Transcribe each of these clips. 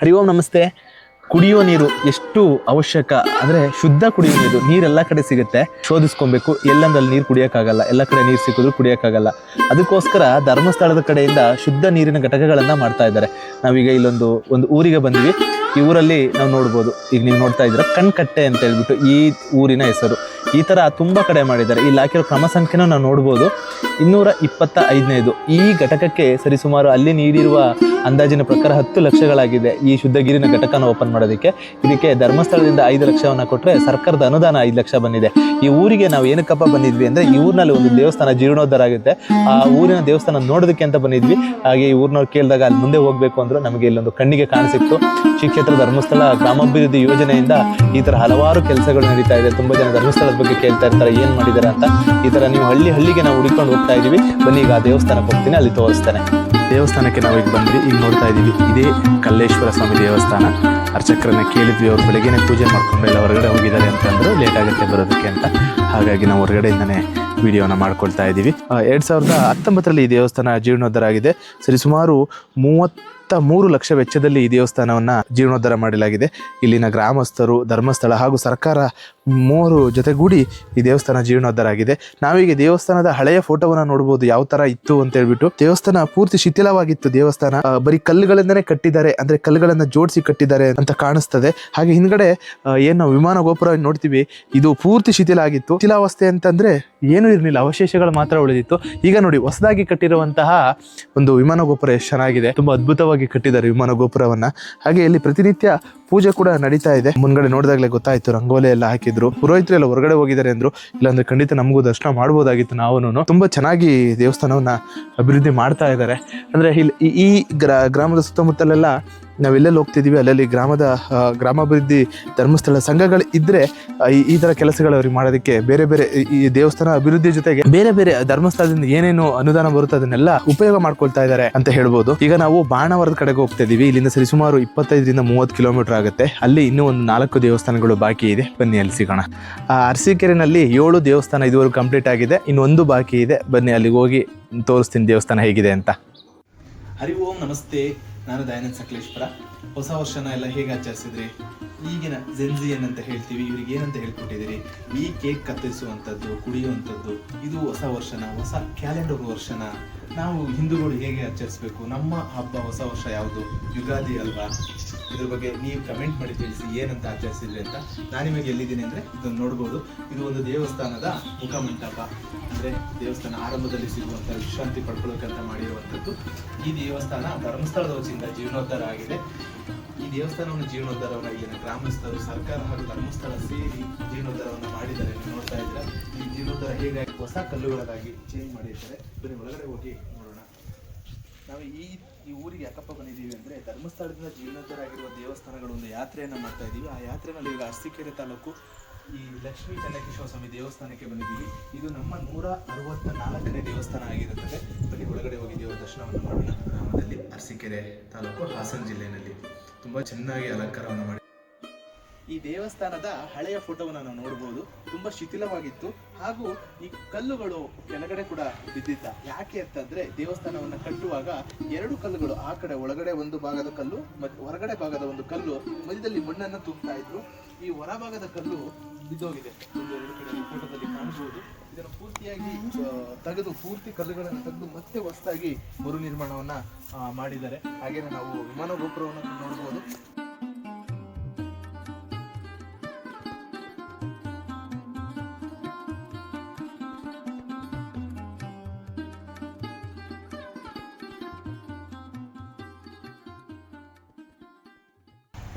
ಹರಿ ಓಂ ನಮಸ್ತೆ. ಕುಡಿಯೋ ನೀರು ಎಷ್ಟು ಅವಶ್ಯಕ? ಅಂದರೆ ಶುದ್ಧ ಕುಡಿಯೋ ನೀರು, ನೀರೆಲ್ಲ ಕಡೆ ಸಿಗುತ್ತೆ. ಶೋಧಿಸ್ಕೊಬೇಕು. ಎಲ್ಲಂದಲ್ಲಿ ನೀರು ಕುಡಿಯೋಕ್ಕಾಗಲ್ಲ. ಎಲ್ಲ ಕಡೆ ನೀರು ಸಿಕ್ಕಿದ್ರು ಕುಡಿಯೋಕ್ಕಾಗಲ್ಲ. ಅದಕ್ಕೋಸ್ಕರ ಧರ್ಮಸ್ಥಳದ ಕಡೆಯಿಂದ ಶುದ್ಧ ನೀರಿನ ಘಟಕಗಳನ್ನು ಮಾಡ್ತಾ ಇದ್ದಾರೆ. ನಾವೀಗ ಇಲ್ಲೊಂದು, ಒಂದು ಊರಿಗೆ ಬಂದ್ವಿ. ಈ ಊರಲ್ಲಿ ನಾವು ನೋಡ್ಬೋದು. ಈಗ ನೀವು ನೋಡ್ತಾ ಇದ್ದೀರ ಕಣ್ಕಟ್ಟೆ ಅಂತ ಹೇಳ್ಬಿಟ್ಟು ಈ ಊರಿನ ಹೆಸರು. ಈ ಥರ ತುಂಬ ಕಡೆ ಮಾಡಿದ್ದಾರೆ. ಇಲ್ಲಿ ಹಾಕಿರೋ ಕ್ರಮ ಸಂಖ್ಯೆನ ನಾವು ನೋಡ್ಬೋದು. ಇನ್ನೂರ ಇಪ್ಪತ್ತ ಐದನೇದು ಈ ಘಟಕಕ್ಕೆ ಸರಿಸುಮಾರು ಅಲ್ಲಿ ನೀಡಿರುವ ಅಂದಾಜಿನ ಪ್ರಕಾರ ಹತ್ತು ಲಕ್ಷಗಳಾಗಿದೆ ಈ ಶುದ್ಧಗಿರಿನ ಘಟಕನ ಓಪನ್ ಮಾಡೋದಕ್ಕೆ. ಇದಕ್ಕೆ ಧರ್ಮಸ್ಥಳದಿಂದ ಐದು ಲಕ್ಷವನ್ನು ಕೊಟ್ಟರೆ ಸರ್ಕಾರದ ಅನುದಾನ ಐದು ಲಕ್ಷ ಬಂದಿದೆ. ಈ ಊರಿಗೆ ನಾವು ಏನಕ್ಕಪ್ಪ ಬಂದಿದ್ವಿ ಅಂದರೆ ಈ ಊರಿನಲ್ಲಿ ಒಂದು ದೇವಸ್ಥಾನ ಜೀರ್ಣೋದ್ಧಾರ ಆಗುತ್ತೆ. ಆ ಊರಿನ ದೇವಸ್ಥಾನ ನೋಡೋದಕ್ಕೆ ಅಂತ ಬಂದಿದ್ವಿ. ಹಾಗೆ ಈ ಊರಿನವ್ರು ಕೇಳಿದಾಗ ಅಲ್ಲಿ ಮುಂದೆ ಹೋಗಬೇಕು ಅಂದರು ನಮಗೆ ಇಲ್ಲೊಂದು ಕಣ್ಣಿಗೆ ಕಾಣಿಸಿತ್ತು. ಶ್ರೀ ಕ್ಷೇತ್ರ ಧರ್ಮಸ್ಥಳ ಗ್ರಾಮಾಭಿವೃದ್ಧಿ ಯೋಜನೆಯಿಂದ ಈ ಥರ ಹಲವಾರು ಕೆಲಸಗಳು ನಡೀತಾ ಇದೆ. ತುಂಬ ಜನ ಧರ್ಮಸ್ಥಳದ ಬಗ್ಗೆ ಕೇಳ್ತಾ ಇರ್ತಾರೆ, ಏನು ಮಾಡಿದ್ದಾರೆ ಅಂತ. ಈ ತರ ನೀವು ಹಳ್ಳಿ ಹಳ್ಳಿಗೆ ನಾವು ಹುಡುಕೊಂಡು ಹೋಗ್ತಾ ಇದೀವಿ. ಬನ್ನಿ, ಈಗ ಆ ದೇವಸ್ಥಾನಕ್ಕೆ ಹೋಗ್ತೀನಿ, ಅಲ್ಲಿ ತೋರಿಸ್ತಾನೆ. ದೇವಸ್ಥಾನಕ್ಕೆ ನಾವು ಈಗ ಬಂದ್ವಿ, ಈಗ ನೋಡ್ತಾ ಇದ್ದೀವಿ ಇದೇ ಕಲ್ಲೇಶ್ವರ ಸ್ವಾಮಿ ದೇವಸ್ಥಾನ. ಅರ್ಚಕರನ್ನ ಕೇಳಿದ್ವಿ, ಅವ್ರು ಬೆಳಗ್ಗೆನೆ ಪೂಜೆ ಮಾಡ್ಕೊಂಡು ಎಲ್ಲ ಹೊರಗಡೆ ಹೋಗಿದ್ದಾರೆ ಅಂತಂದ್ರು ಲೇಟ್ ಆಗುತ್ತೆ ಬರೋದಕ್ಕೆ ಅಂತ. ಹಾಗಾಗಿ ನಾವು ಹೊರಗಡೆಯಿಂದನೇ ವಿಡಿಯೋನ ಮಾಡ್ಕೊಳ್ತಾ ಇದ್ದೀವಿ ಎರಡು ಸಾವಿರದ ಹತ್ತೊಂಬತ್ತರಲ್ಲಿ ಈ ದೇವಸ್ಥಾನ ಜೀರ್ಣೋದ್ಧಾರ ಆಗಿದೆ. ಸರಿ, ಸುಮಾರು ಮೂವತ್ತ ಮೂರು ಲಕ್ಷ ವೆಚ್ಚದಲ್ಲಿ ಈ ದೇವಸ್ಥಾನವನ್ನು ಜೀರ್ಣೋದ್ಧಾರ ಮಾಡಲಾಗಿದೆ. ಇಲ್ಲಿನ ಗ್ರಾಮಸ್ಥರು, ಧರ್ಮಸ್ಥಳ ಹಾಗೂ ಸರ್ಕಾರ ಮೂವರು ಜೊತೆಗೂಡಿ ಈ ದೇವಸ್ಥಾನ ಜೀರ್ಣೋದ್ಧಾರ ಆಗಿದೆ. ನಾವೀಗ ದೇವಸ್ಥಾನದ ಹಳೆಯ ಫೋಟೋವನ್ನು ನೋಡಬಹುದು ಯಾವ ತರ ಇತ್ತು ಅಂತ ಹೇಳ್ಬಿಟ್ಟು. ದೇವಸ್ಥಾನ ಪೂರ್ತಿ ಶಿಥಿಲವಾಗಿತ್ತು. ದೇವಸ್ಥಾನ ಬರೀ ಕಲ್ಲುಗಳಿಂದನೇ ಕಟ್ಟಿದ್ದಾರೆ, ಅಂದ್ರೆ ಕಲ್ಲುಗಳನ್ನ ಜೋಡಿಸಿ ಕಟ್ಟಿದ್ದಾರೆ ಅಂತ ಕಾಣಿಸ್ತದೆ. ಹಾಗೆ ಹಿಂದ್ಗಡೆ ಏನು ವಿಮಾನ ಗೋಪುರ ನೋಡ್ತೀವಿ, ಇದು ಪೂರ್ತಿ ಶಿಥಿಲ ಆಗಿತ್ತು ಶಿಥಿಲಾವಸ್ಥೆ ಅಂತಂದ್ರೆ ಏನು ಇರಲಿಲ್ಲ, ಅವಶೇಷಗಳು ಮಾತ್ರ ಉಳಿದಿತ್ತು. ಈಗ ನೋಡಿ, ಹೊಸದಾಗಿ ಕಟ್ಟಿರುವಂತಹ ಒಂದು ವಿಮಾನ ಗೋಪುರ ಎಷ್ಟು ಚೆನ್ನಾಗಿದೆ. ತುಂಬಾ ಅದ್ಭುತವಾಗಿ ಕಟ್ಟಿದ್ದಾರೆ ವಿಮಾನ ಗೋಪುರವನ್ನ. ಹಾಗೆ ಇಲ್ಲಿ ಪ್ರತಿನಿತ್ಯ ಪೂಜೆ ಕೂಡ ನಡೀತಾ ಇದೆ. ಮುಂದ್ಗಡೆ ನೋಡಿದಾಗಲೇ ಗೊತ್ತಾಯ್ತು, ರಂಗೋಲಿ ಎಲ್ಲ ಹಾಕಿದ್ರು. ಪುರೋಹಿತರು ಎಲ್ಲ ಹೊರಗಡೆ ಹೋಗಿದ್ದಾರೆ ಅಂದ್ರು. ಇಲ್ಲಾಂದ್ರೆ ಖಂಡಿತ ನಮಗೂ ದರ್ಶನ ಮಾಡಬಹುದಾಗಿತ್ತು ನಾವು ತುಂಬಾ ಚೆನ್ನಾಗಿ ದೇವಸ್ಥಾನವನ್ನ ಅಭಿವೃದ್ಧಿ ಮಾಡ್ತಾ ಇದ್ದಾರೆ. ಅಂದ್ರೆ ಇಲ್ಲಿ ಈ- ಈ ಗ್ರಾ, ಗ್ರಾಮದ ಸುತ್ತಮುತ್ತಲೆಲ್ಲ ನಾವೆಲ್ಲೆಲ್ಲಿ ಹೋಗ್ತಿದ್ದೀವಿ ಅಲ್ಲಲ್ಲಿ ಗ್ರಾಮದ ಗ್ರಾಮಾಭಿವೃದ್ಧಿ ಧರ್ಮಸ್ಥಳ ಸಂಘಗಳು ಇದ್ದರೆ ಈ- ಥರ ಕೆಲಸಗಳು ಅವ್ರಿಗೆ ಮಾಡೋದಕ್ಕೆ ಬೇರೆ ಬೇರೆ, ಈ- ದೇವಸ್ಥಾನ ಅಭಿವೃದ್ಧಿ ಜೊತೆಗೆ ಬೇರೆ ಬೇರೆ ಧರ್ಮಸ್ಥಳದಿಂದ ಏನೇನು ಅನುದಾನ ಬರುತ್ತೆ ಅದನ್ನೆಲ್ಲ ಉಪಯೋಗ ಮಾಡ್ಕೊಳ್ತಾ ಇದ್ದಾರೆ ಅಂತ ಹೇಳ್ಬೋದು. ಈಗ ನಾವು ಬಾಣವರದ ಕಡೆಗೆ ಹೋಗ್ತಾ ಇದೀವಿ ಇಲ್ಲಿಂದ ಸರಿ ಸುಮಾರು ಇಪ್ಪತ್ತೈದರಿಂದ ಮೂವತ್ತು ಕಿಲೋಮೀಟರ್ ಆಗುತ್ತೆ. ಅಲ್ಲಿ ಇನ್ನೂ ಒಂದು ನಾಲ್ಕು ದೇವಸ್ಥಾನಗಳು ಬಾಕಿ ಇದೆ. ಬನ್ನಿ, ಅಲ್ಲಿ ಸಿಗೋಣ. ಆ, ಅರಸೀಕೆರೆನಲ್ಲಿ ಏಳು ದೇವಸ್ಥಾನ ಇದುವರೆಗೂ ಕಂಪ್ಲೀಟ್ ಆಗಿದೆ. ಇನ್ನೊಂದು ಬಾಕಿ ಇದೆ. ಬನ್ನಿ, ಅಲ್ಲಿಗೆ ಹೋಗಿ ತೋರಿಸ್ತೀನಿ ದೇವಸ್ಥಾನ ಹೇಗಿದೆ ಅಂತ. ಹರಿ ಓಂ, ನಮಸ್ತೆ. ನಾನು ದಯಾನಂದ್ ಸಕಲೇಶ್ವರ ಹೊಸ ವರ್ಷನ ಎಲ್ಲ ಹೇಗೆ ಆಚರಿಸಿದ್ರಿ? ಈಗಿನ ಜೆನ್ಜಿಯನ್ ಅಂತ ಹೇಳ್ತೀವಿ, ಇವ್ರಿಗೆ ಏನಂತ ಹೇಳ್ಕೊಟ್ಟಿದ್ದೀರಿ? ಈ ಕೇಕ್ ಕತ್ತರಿಸುವಂಥದ್ದು, ಕುಡಿಯುವಂಥದ್ದು, ಇದು ಹೊಸ ವರ್ಷನ, ಹೊಸ ಕ್ಯಾಲೆಂಡರ್ ವರ್ಷನ. ನಾವು ಹಿಂದೂಗಳು ಹೇಗೆ ಆಚರಿಸ್ಬೇಕು? ನಮ್ಮ ಹಬ್ಬ, ಹೊಸ ವರ್ಷ ಯಾವುದು? ಯುಗಾದಿ ಅಲ್ವಾ? ಇದ್ರ ಬಗ್ಗೆ ನೀವು ಕಮೆಂಟ್ ಮಾಡಿ ತಿಳಿಸಿ, ಏನಂತ ಆಚರಿಸಿದ್ರಿ ಅಂತ. ನಾನು ನಿಮಗೆ ಎಲ್ಲಿದ್ದೀನಿ ಅಂದರೆ ಇದನ್ನು ನೋಡ್ಬೋದು. ಇದು ಒಂದು ದೇವಸ್ಥಾನದ ಮುಖಮಂಟಪ ಅಂದರೆ ದೇವಸ್ಥಾನ ಆರಂಭದಲ್ಲಿ ಸಿಗುವಂಥ ವಿಶ್ರಾಂತಿ ಪಡ್ಕೊಳ್ಳೋಕ್ಕಂತ ಮಾಡಿರುವಂಥದ್ದು. ಈ ದೇವಸ್ಥಾನ ಧರ್ಮಸ್ಥಳದ ವತಿಯಿಂದ ಜೀರ್ಣೋದ್ಧಾರ ಆಗಿದೆ. ಈ ದೇವಸ್ಥಾನವನ್ನು ಜೀರ್ಣೋದ್ಧಾರವನ್ನು ಇಲ್ಲಿನ ಗ್ರಾಮಸ್ಥರು, ಸರ್ಕಾರ ಹಾಗೂ ಧರ್ಮಸ್ಥಳ ಸೇರಿ ಜೀರ್ಣೋದ್ಧಾರವನ್ನು ಮಾಡಿದ್ದಾರೆ ನೋಡ್ತಾ ಇದ್ದೀರಾ. ಈ ಜೀರ್ಣೋದ್ಧಾರ ಹೇಗೆ ಹೊಸ ಕಲ್ಲುಗಳಾಗಿ ಚೇಂಜ್ ಮಾಡಿರ್ತಾರೆ. ಬನ್ನಿ, ಒಳಗಡೆ ಹೋಗಿ ನೋಡೋಣ. ನಾವು ಈ ಈ ಊರಿಗೆ ಯಾಕಪ್ಪ ಬಂದಿದ್ದೀವಿ ಅಂದ್ರೆ ಧರ್ಮಸ್ಥಳದಿಂದ ಜೀರ್ಣೋದ್ಧಾರ ಆಗಿರುವ ದೇವಸ್ಥಾನಗಳ ಒಂದು ಯಾತ್ರೆಯನ್ನು ಮಾಡ್ತಾ ಇದ್ದೀವಿ. ಆ ಯಾತ್ರೆನಲ್ಲಿ ಈಗ ಅರಸೀಕೆರೆ ತಾಲೂಕು ಈ ಲಕ್ಷ್ಮೀ ಚನ್ನಕೇಶ್ವರ ಸ್ವಾಮಿ ದೇವಸ್ಥಾನಕ್ಕೆ ಬಂದಿದ್ದೀವಿ. ಇದು ನಮ್ಮ ನೂರ ಅರವತ್ತ ನಾಲ್ಕನೇ ದೇವಸ್ಥಾನ ಆಗಿರುತ್ತದೆ. ಬನ್ನಿ, ಒಳಗಡೆ ಹೋಗಿ ದೇವರ ದರ್ಶನವನ್ನು ಮಾಡೋಣ. ಅರಸೀಕೆರೆ ತಾಲೂಕು ಹಾಸನ ಜಿಲ್ಲೆಯಲ್ಲಿ. ತುಂಬಾ ಚೆನ್ನಾಗಿ ಅಲಂಕಾರವನ್ನು ಮಾಡಿ ಈ ದೇವಸ್ಥಾನದ ಹಳೆಯ ಫೋಟೋವನ್ನು ನಾವು ನೋಡಬಹುದು ತುಂಬಾ ಶಿಥಿಲವಾಗಿತ್ತು. ಹಾಗೂ ಈ ಕಲ್ಲುಗಳು ಕೆಳಗಡೆ ಕೂಡ ಬಿದ್ದಿದ್ದ. ಯಾಕೆ ಅಂತಂದ್ರೆ ದೇವಸ್ಥಾನವನ್ನು ಕಟ್ಟುವಾಗ ಎರಡು ಕಲ್ಲುಗಳು, ಆ ಕಡೆ ಒಳಗಡೆ ಒಂದು ಭಾಗದ ಕಲ್ಲು ಮತ್ತು ಹೊರಗಡೆ ಭಾಗದ ಒಂದು ಕಲ್ಲು ಮಧ್ಯದಲ್ಲಿ ಮಣ್ಣನ್ನ ತುಂಬುತ್ತಾ ಇದ್ರು. ಈ ಹೊರಭಾಗದ ಕಲ್ಲು ಬಿದ್ದೋಗಿದೆ. ಒಂದು ಎರಡು ಕಡೆ ಫೋಟೋದಲ್ಲಿ ಕಾಣಬಹುದು. ಇದನ್ನು ಪೂರ್ತಿಯಾಗಿ ತೆಗೆದು ಪೂರ್ತಿ ಕಲ್ಲುಗಳನ್ನು ತೆಗೆದು ಮತ್ತೆ ಹೊಸದಾಗಿ ಮರು ನಿರ್ಮಾಣವನ್ನ ಮಾಡಿದ್ದಾರೆ. ಹಾಗೇನೆ ನಾವು ವಿಮಾನ ಗೋಪುರವನ್ನು ನೋಡಬಹುದು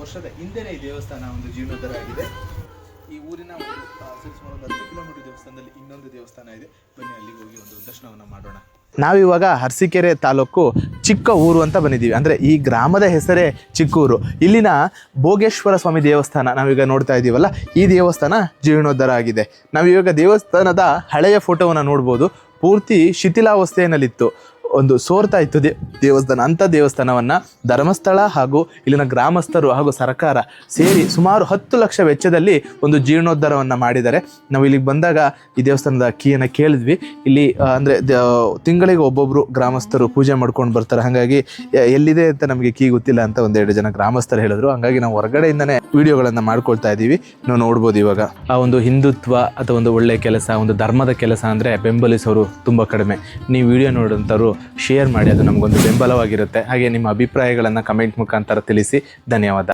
ವರ್ಷದ ಹಿಂದೆನೇ ಈ ದೇವಸ್ಥಾನ ಒಂದು ಜೀರ್ಣೋದ್ಧಾರ ಆಗಿದೆ ಈ ಊರಿನ ಸುಮಾರು ಒಂದು ಹತ್ತು ಕಿಲೋಮೀಟರ್ ದೇವಸ್ಥಾನದಲ್ಲಿ ಇನ್ನೊಂದು ದೇವಸ್ಥಾನ ಇದೆ. ಬನ್ನಿ, ಅಲ್ಲಿಗೆ ಹೋಗಿ ಒಂದು ದರ್ಶನವನ್ನು ಮಾಡೋಣ. ನಾವಿವಾಗ ಅರಸೀಕೆರೆ ತಾಲೂಕು ಚಿಕ್ಕ ಊರು ಅಂತ ಬಂದಿದ್ದೀವಿ. ಅಂದರೆ ಈ ಗ್ರಾಮದ ಹೆಸರೇ ಚಿಕ್ಕೂರು ಇಲ್ಲಿನ ಭೋಗೇಶ್ವರ ಸ್ವಾಮಿ ದೇವಸ್ಥಾನ ನಾವೀಗ ನೋಡ್ತಾ ಇದ್ದೀವಲ್ಲ, ಈ ದೇವಸ್ಥಾನ ಜೀರ್ಣೋದ್ಧಾರ ಆಗಿದೆ. ನಾವಿವಾಗ ದೇವಸ್ಥಾನದ ಹಳೆಯ ಫೋಟೋವನ್ನು ನೋಡ್ಬೋದು. ಪೂರ್ತಿ ಶಿಥಿಲಾವಸ್ಥೆಯಲ್ಲಿತ್ತು. ಒಂದು ಸೋರ್ತಾ ಇತ್ತು ದೇವಸ್ಥಾನ, ಅಂಥ ದೇವಸ್ಥಾನವನ್ನ ಧರ್ಮಸ್ಥಳ ಹಾಗೂ ಇಲ್ಲಿನ ಗ್ರಾಮಸ್ಥರು ಹಾಗೂ ಸರ್ಕಾರ ಸೇರಿ ಸುಮಾರು ಹತ್ತು ಲಕ್ಷ ವೆಚ್ಚದಲ್ಲಿ ಒಂದು ಜೀರ್ಣೋದ್ಧಾರವನ್ನ ಮಾಡಿದ್ದಾರೆ. ನಾವು ಇಲ್ಲಿಗೆ ಬಂದಾಗ ಈ ದೇವಸ್ಥಾನದ ಕೀಯನ್ನು ಕೇಳಿದ್ವಿ. ಇಲ್ಲಿ ಅಂದರೆ ತಿಂಗಳಿಗೆ ಒಬ್ಬೊಬ್ಬರು ಗ್ರಾಮಸ್ಥರು ಪೂಜೆ ಮಾಡ್ಕೊಂಡು ಬರ್ತಾರೆ. ಹಾಗಾಗಿ ಎಲ್ಲಿದೆ ಅಂತ ನಮಗೆ ಕೀ ಗೊತ್ತಿಲ್ಲ ಅಂತ ಒಂದೆರಡು ಜನ ಗ್ರಾಮಸ್ಥರು ಹೇಳಿದ್ರು. ಹಂಗಾಗಿ ನಾವು ಹೊರಗಡೆಯಿಂದನೇ ವಿಡಿಯೋಗಳನ್ನು ಮಾಡ್ಕೊಳ್ತಾ ಇದ್ದೀವಿ. ನಾವು ನೋಡ್ಬೋದು ಇವಾಗ. ಆ ಒಂದು ಹಿಂದುತ್ವ ಅಥವಾ ಒಂದು ಒಳ್ಳೆ ಕೆಲಸ, ಒಂದು ಧರ್ಮದ ಕೆಲಸ ಅಂದ್ರೆ ಬೆಂಬಲಿಸೋರು ತುಂಬಾ ಕಡಿಮೆ. ನೀವು ವಿಡಿಯೋ ನೋಡೋಂಥವ್ರು ಶೇರ್ ಮಾಡಿ ಅದು ನಮಗೊಂದು ಬೆಂಬಲವಾಗಿರುತ್ತೆ. ಹಾಗೆ ನಿಮ್ಮ ಅಭಿಪ್ರಾಯಗಳನ್ನು ಕಮೆಂಟ್ ಮುಖಾಂತರ ತಿಳಿಸಿ. ಧನ್ಯವಾದ.